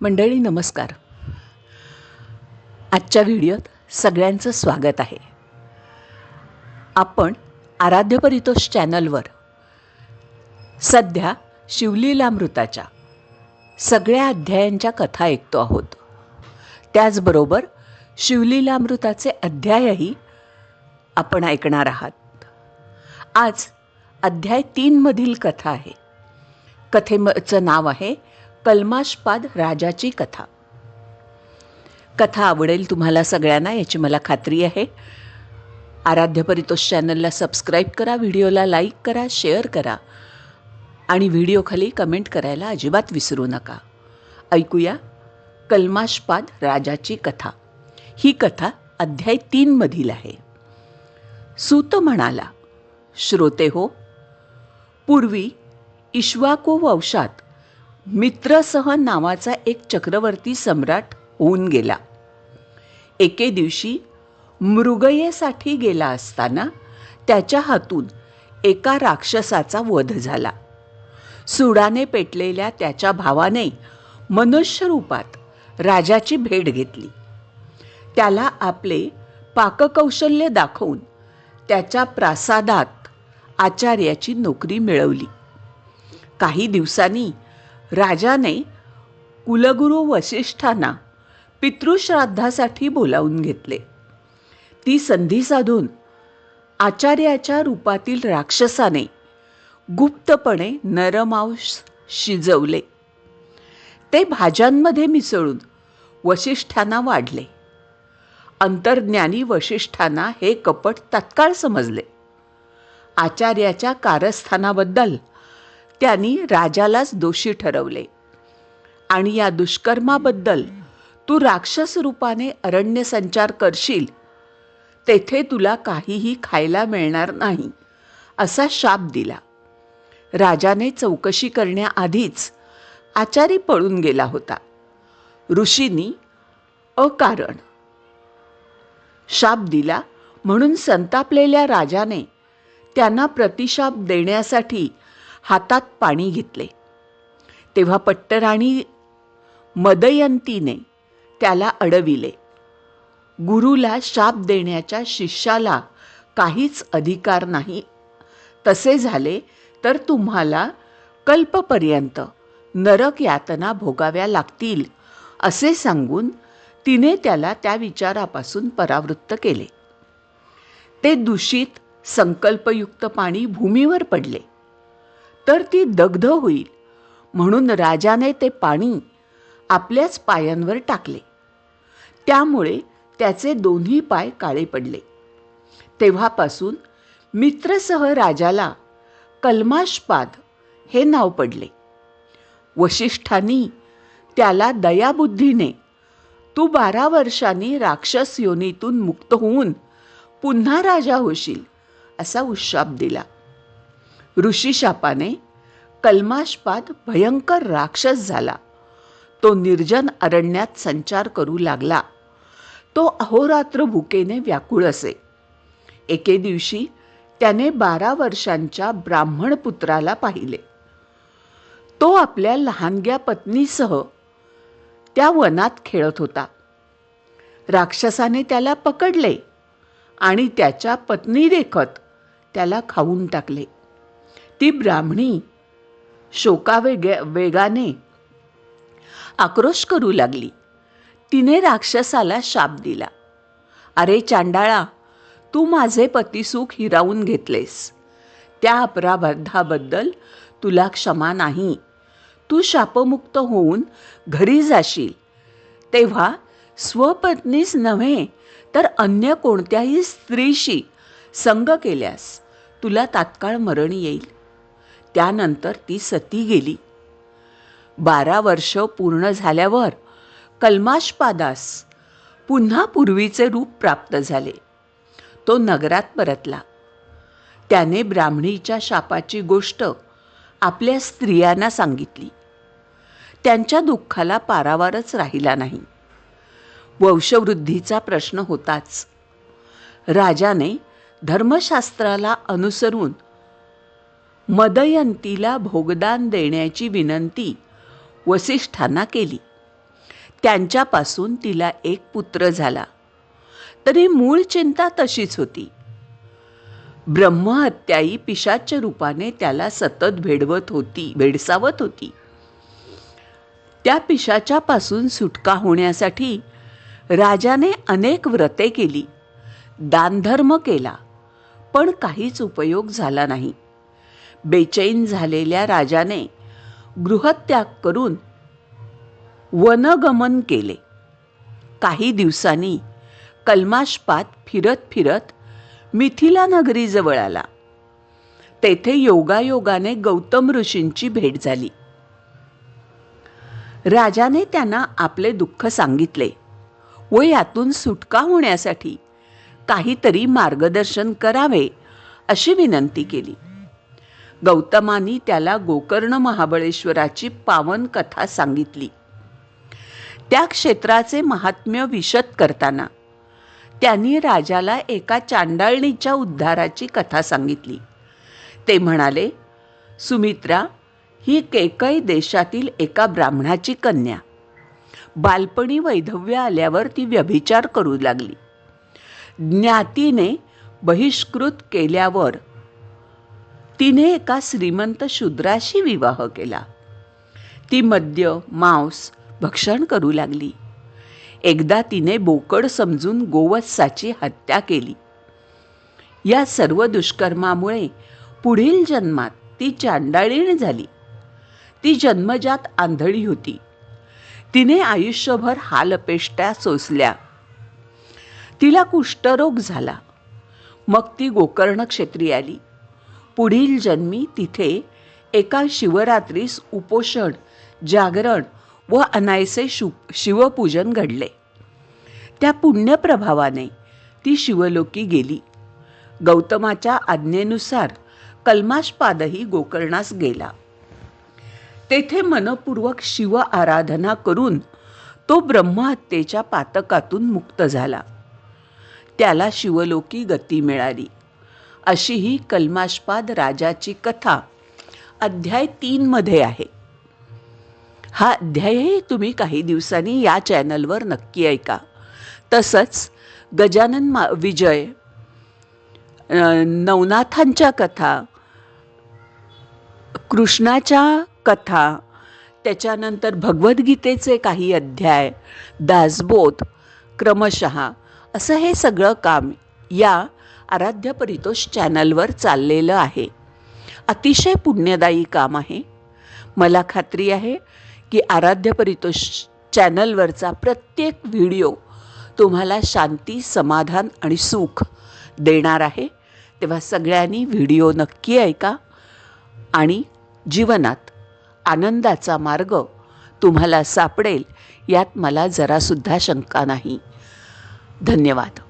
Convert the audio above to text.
मंडळी नमस्कार. आजच्या व्हिडिओत सगळ्यांचं स्वागत आहे. आपण आराध्य परितोष चॅनलवर सध्या शिवलीलामृताच्या सगळ्या अध्यायांच्या कथा ऐकतो आहोत. त्याचबरोबर शिवलीलामृताचे अध्यायही आपण ऐकणार आहात. आज अध्याय तीनमधील कथा आहे. कथेचं नाव आहे कल्माशपाद राजाची कथा. कथा आवडेल तुम्हाला सगळ्यांना याची मला खात्री आहे. आराध्य परितोष चॅनलला सबस्क्राईब करा व्हिडिओला लाईक करा शेअर करा आणि व्हिडिओखाली कमेंट करायला अजिबात विसरू नका. ऐकूया कल्माशपाद राजाची कथा. ही कथा अध्याय तीनमधील आहे. सूत म्हणाला श्रोते हो पूर्वी इश्वाको वंशात मित्रसह नावाचा एक चक्रवर्ती सम्राट होऊन गेला. एके दिवशी मृगयेसाठी गेला असताना त्याच्या हातून एका राक्षसाचा वध झाला. सुडाने पेटलेल्या त्याच्या भावाने मनुष्य रूपात राजाची भेट घेतली. त्याला आपले पाककौशल्य दाखवून त्याच्या प्रासादात आचार्याची नोकरी मिळवली. काही दिवसांनी राजाने कुलगुरू वसिष्ठांना पितृश्राद्धासाठी बोलावून घेतले. ती संधी साधून आचार्याच्या रूपातील राक्षसाने गुप्तपणे नरमांस शिजवले. ते भाज्यांमध्ये मिसळून वसिष्ठांना वाढले. अंतर्ज्ञानी वसिष्ठांना हे कपट तत्काळ समजले. आचार्याच्या कारस्थानाबद्दल त्यांनी राजालाच दोषी ठरवले. आणि या दुष्कर्माबद्दल तू राक्षस रूपाने अरण्य संचार करशील तेथे तुला काहीही खायला मिळणार नाही असा शाप दिला. राजाने चौकशी करण्याआधीच आचारी पळून गेला होता. ऋषींनी अकारण शाप दिला म्हणून संतापलेल्या राजाने त्यांना प्रतिशाप देण्यासाठी हातात पाणी घेतले. तेव्हा पट्टराणी मदयंतीने त्याला अडविले. गुरुला शाप देण्याच्या शिष्याला काहीच अधिकार नाही. तसे झाले तर तुम्हाला कल्पपर्यंत नरक यातना भोगाव्या लागतील असे सांगून तिने त्याला त्या विचारापासून परावृत्त केले. ते दूषित संकल्पयुक्त पाणी भूमीवर पडले. तर ती दग्ध होईल. म्हणून राजाने ते पाणी आपल्याच पायांवर टाकले. त्यामुळे त्याचे दोन्ही पाय काळे पडले. तेव्हापासून मित्रसह राजाला कल्माशपाद हे नाव पडले. वशिष्ठांनी त्याला दयाबुद्धीने तू बारा वर्षांनी राक्षस योनीतून मुक्त होऊन पुन्हा राजा होशील असा उशाप दिला. ऋषीशापाने कल्माशपाद भयंकर राक्षस झाला. तो निर्जन अरण्यात संचार करू लागला. तो अहोरात्र भुकेने व्याकुळ असे. एके दिवशी त्याने बारा वर्षांच्या ब्राह्मण पुत्राला पाहिले. तो आपल्या लहानग्या पत्नीसह त्या वनात खेळत होता. राक्षसाने त्याला पकडले आणि त्याच्या पत्नी देखत त्याला खाऊन टाकले. ती ब्राह्मणी शोकावेग वेगाने आक्रोश करू लागली. तिने राक्षसाला शाप दिला. अरे चांडाळा तू माझे पतिसुख हिरावून घेतलेस. त्या अपराधाबद्दल तुला क्षमा नाही. तू शापमुक्त होऊन घरी जाशील. तेव्हा स्वपत्नीच नव्हे तर अन्य कोणत्याही स्त्रीशी संग केल्यास तुला तात्काळ मरण येईल. त्यानंतर ती सती गेली. बारा वर्ष पूर्ण झाल्यावर कल्माशपादास पुन्हा पूर्वीचे रूप प्राप्त झाले. तो नगरात परतला. त्याने ब्राह्मणीच्या शापाची गोष्ट आपल्या स्त्रियांना सांगितली. त्यांच्या दुःखाला पारावारच राहिला नाही. वंशवृद्धीचा प्रश्न होताच. राजाने धर्मशास्त्राला अनुसरून मदयंतीला भोगदान देण्याची विनंती वसिष्ठांना केली. त्यांच्यापासून तिला एक पुत्र झाला. तरी मूळ चिंता तशीच होती. ब्रह्महत्याई पिशाच्या रूपाने त्याला सतत भेडवत होती भेडसावत होती. त्या पिशाच्यापासून सुटका होण्यासाठी राजाने अनेक व्रते केली दानधर्म केला पण काहीच उपयोग झाला नाही. बेचैन झालेल्या राजाने गृहत्याग करून वनगमन केले. काही दिवसांनी कल्माशपात फिरत फिरत मिथिला नगरीजवळ आला. तेथे योगायोगाने गौतम ऋषींची भेट झाली. राजाने त्यांना आपले दुःख सांगितले व यातून सुटका होण्यासाठी काहीतरी मार्गदर्शन करावे अशी विनंती केली. गौतमानी त्याला गोकर्ण महाबळेश्वराची पावन कथा सांगितली. त्या क्षेत्राचे महात्म्य विशद करताना त्यांनी राजाला एका चांडाळणीच्या उद्धाराची कथा सांगितली. ते म्हणाले सुमित्रा ही केकई देशातील एका ब्राह्मणाची कन्या. बालपणी वैधव्य आल्यावर ती व्यभिचार करू लागली. ज्ञातीने बहिष्कृत केल्यावर तिने एका श्रीमंत शूद्राशी विवाह केला. ती मद्य मांस भक्षण करू लागली. एकदा तिने बोकड समजून गोवत्साची हत्या केली. या सर्व दुष्कर्मामुळे पुढील जन्मात ती चांडाळीण झाली. ती जन्मजात आंधळी होती. तिने आयुष्यभर हालपेष्ट्या सोसल्या. तिला कुष्ठरोग झाला. मग ती गोकर्ण क्षेत्री आली. पुढील जन्मी तिथे एका शिवरात्रीस उपोषण जागरण व अनायसे शु शिवपूजन घडले. त्या पुण्यप्रभावाने ती शिवलोकी गेली. गौतमाच्या आज्ञेनुसार कल्माशपादही गोकर्णास गेला. तेथे मनपूर्वक शिव आराधना करून तो ब्रह्महत्येच्या पातकातून मुक्त झाला. त्याला शिवलोकी गती मिळाली. अशी ही कल्माशपाद राजाची कथा अध्याय तीनमध्ये आहे. हा अध्यायही तुम्ही काही दिवसांनी या चॅनलवर नक्की ऐका. तसंच गजानन मा विजय नवनाथांच्या कथा कृष्णाच्या कथा त्याच्यानंतर भगवद्गीतेचे काही अध्याय दासबोध क्रमशः असं हे सगळं काम या आराध्य परितोष चॅनलवर चाललेलं आहे. अतिशय पुण्यदायी काम आहे. मला खात्री आहे की आराध्य परितोष चॅनलवरचा प्रत्येक व्हिडिओ तुम्हाला शांती समाधान आणि सुख देणार आहे. तेव्हा सगळ्यांनी व्हिडिओ नक्की ऐका आणि जीवनात आनंदाचा मार्ग तुम्हाला सापडेल यात मला जरासुद्धा शंका नाही. धन्यवाद.